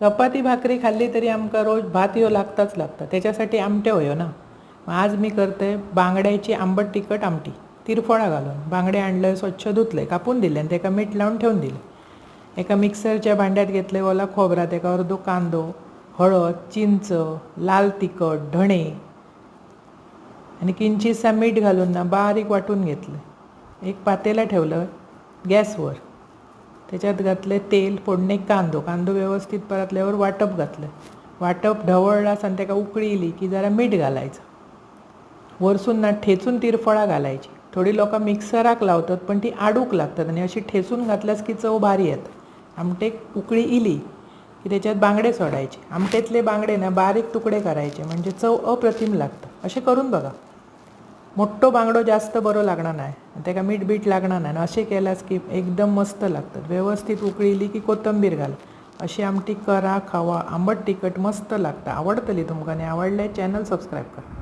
चपाती भाकरी खाल्ली तरी आमकां रोज भात ह्यो लागताच लागता. त्याच्यासाठी आमट्यो होयो ना. आज मी करते बांगड्याची आंबट तिखट आमटी. तिरफळा घालून. बांगडे आणले स्वच्छ धुतले कापून दिले आणि त्याका मीठ लावून ठेवून दिले. एका मिक्सरच्या भांड्यात घेतले ओला खोबरा त्याका अर्दो कांदो हळद चिंच लाल तिखट धणे आणि किंचितसा मीठ घालून ना बारीक वाटून घेतलं. एक पातेला ठेवलं गॅसवर. त्याच्यात घातले तेल फोडणे कांदो. कांदो व्यवस्थित परतल्यावर वाटप घातलं. वाटप ढवळला आणि त्याका उकळी की जरा मीठ घालायचं. वरसून ना ठेचून तिरफळा घालायची. थोडी लोक मिक्सराक लावतात पण ती आडूक लागतात आणि अशी ठेचून घातल्यास की चव भारी येत. आमटेक उकळी इली की त्याच्यात बांगडे सोडायचे. आमटेतले बांगडे ना बारीक तुकडे करायचे म्हणजे चव अप्रतिम लागतं. असे करून बघा. मोठो बांगडो जास्त बरो लागणार नाही. त्याका मीठ बीठ लागणार नाही. असे केल्यास की एकदम मस्त लागतात. व्यवस्थित उकळीली की कोथंबीर घाल. अशी आमटी करा खावा. आंबट तिखट मस्त लागतं. आवडतली तुमकां आणि आवडले चॅनल सबस्क्राईब करा.